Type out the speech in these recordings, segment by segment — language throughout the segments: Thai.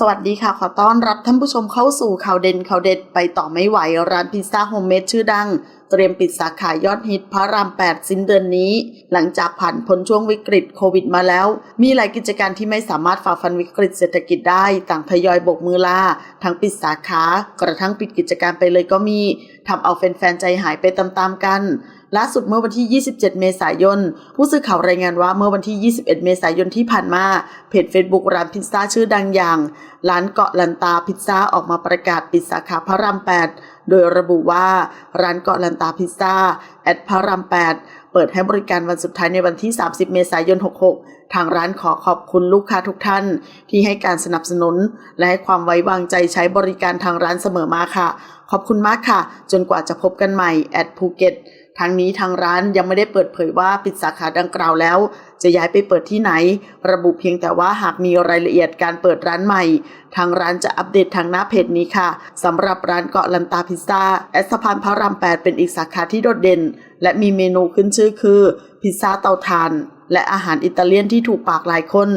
สวัสดีค่ะ ขอต้อนรับท่านผู้ชมเข้าสู่ข่าวเด่นข่าวเด็ดไปต่อไม่ไหว ร้านพิซซ่าโฮมเมดชื่อดัง เตรียมปิดสาขายอดฮิตพระราม 8 สิ้นเดือนนี้ หลังจากผ่านพ้นช่วงวิกฤตโควิดมาแล้ว มีหลายกิจการที่ไม่สามารถฝ่าฟันวิกฤตเศรษฐกิจได้ ต่างทยอยบกมือลาทั้งปิดสาขากระทั่งปิดกิจการไปเลยก็มีทำเอาแฟนๆใจหายไปตามๆกัน ล่าสุดเมื่อวันที่ 27 เมษายน ผู้สื่อข่าวรายงานว่าเมื่อวันที่ 21 เมษายนที่ผ่านมา เพจ Facebook ร้านพิซซ่าชื่อดังอย่างร้านเกาะลันตาพิซซ่าออกมาประกาศปิดสาขาพระราม8 โดยระบุว่าร้านเกาะลันตาพิซซ่าแอดพระราม8 เปิดให้บริการวันสุดท้ายในวันที่ 30 เมษายน 66 ทางร้านขอขอบคุณลูกค้าทุกท่าน ที่ให้การสนับสนุน และให้ความไว้วางใจใช้บริการทางร้านเสมอมาค่ะ ขอบคุณมากค่ะ จนกว่าจะพบกันใหม่แอดภูเก็ตทางนี้ทางร้านยังไม่ได้เปิดเผยว่าปิดสาขาดังกล่าวแล้ว จะย้ายไปเปิดที่ไหน ระบุเพียงแต่ว่าหากมีรายละเอียดการเปิดร้านใหม่ ทางร้านจะอัปเดตทางหน้าเพจนี้ค่ะสำหรับร้านเกาะลันตาพิซซ่าแอสพานพระราม8เป็นอีกสาขาที่โดดเด่น และมีเมนูขึ้นชื่อคือ พิซซ่าเตาถ่านและอาหารอิตาเลียนที่ถูกปากหลายคน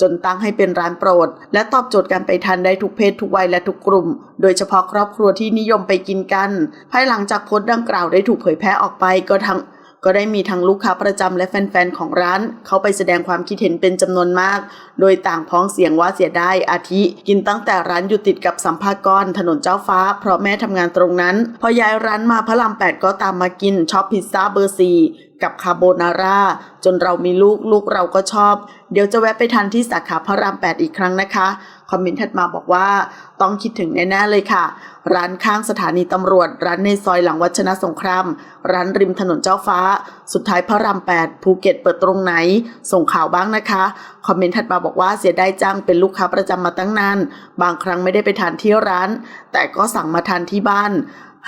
จนตั้งให้เป็นร้านโปรด และตอบโจทย์การไปทานได้ทุกเพศทุกวัยและทุกกลุ่ม โดยเฉพาะครอบครัวที่นิยมไปกินกัน ภายหลังจากโพสต์ดังกล่าวได้ถูกเผยแพร่ออกไปก็ทั้ง ก็ได้มีทั้งลูกค้าประจำและแฟนๆ ของร้าน เข้าไปแสดงความคิดเห็นเป็นจำนวนมาก โดยต่างพ้องเสียงว่าเสียดายอาทิ กินตั้งแต่ร้านอยู่ติดกับสัมภากรถนนเจ้าฟ้า เพราะแม่ทำงานตรงนั้น พอย้ายร้านมาพระรามแปดก็ตามมากินชอบพิซซ่าเบอร์สี่ กับคาโบนาร่าจนเรามีลูกลูกเราก็ชอบ เดี๋ยวจะแวะไปทานที่สาขาพระราม 8 อีกครั้งนะคะ คอมเมนต์ถัดมาบอกว่าต้องคิดถึงแน่ๆเลยค่ะ ร้านข้างสถานีตำรวจ ร้านในซอยหลังวัชนะสงคราม ร้านริมถนนเจ้าฟ้า สุดท้ายพระราม 8 ภูเก็ตเปิดตรงไหน ส่งข่าวบ้างนะคะ คอมเมนต์ถัดมาบอกว่าเสียดายจังเป็นลูกค้าประจำมาตั้งนาน บางครั้งไม่ได้ไปทานที่ร้าน แต่ก็สั่งมาทานที่บ้าน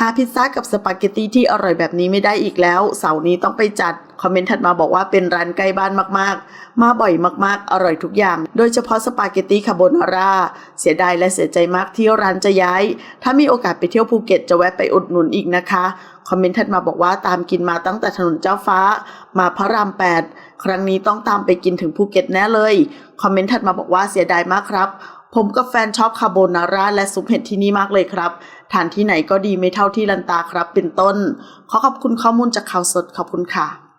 หาพิซซ่ากับสปาเกตตีที่อร่อยแบบนี้ไม่ได้อีกแล้ว เสาร์นี้ต้องไปจัด คอมเมนต์ถัดมาบอกว่าเป็นร้านใกล้บ้านมากๆ มาบ่อยมากๆ อร่อยทุกอย่าง โดยเฉพาะสปาเกตตีคาโบนาร่า เสียดายและเสียใจมากที่ร้านจะย้าย ถ้ามีโอกาสไปเที่ยวภูเก็ตจะแวะไปอุดหนุนอีกนะคะ คอมเมนต์ถัดมาบอกว่าตามกินมาตั้งแต่ถนนเจ้าฟ้า มาพระราม8ครั้งนี้ต้องตามไปกินถึงภูเก็ตแน่เลย คอมเมนต์ถัดมาบอกว่าเสียดายมากครับ ผมกับแฟนชอบคาโบนาร่าและซุปเห็ดที่นี่มากเลยครับทานที่ไหนก็ดีไม่เท่าที่ลันตาครับเป็นต้น ขอขอบคุณข้อมูลจากข่าวสดขอบคุณค่ะ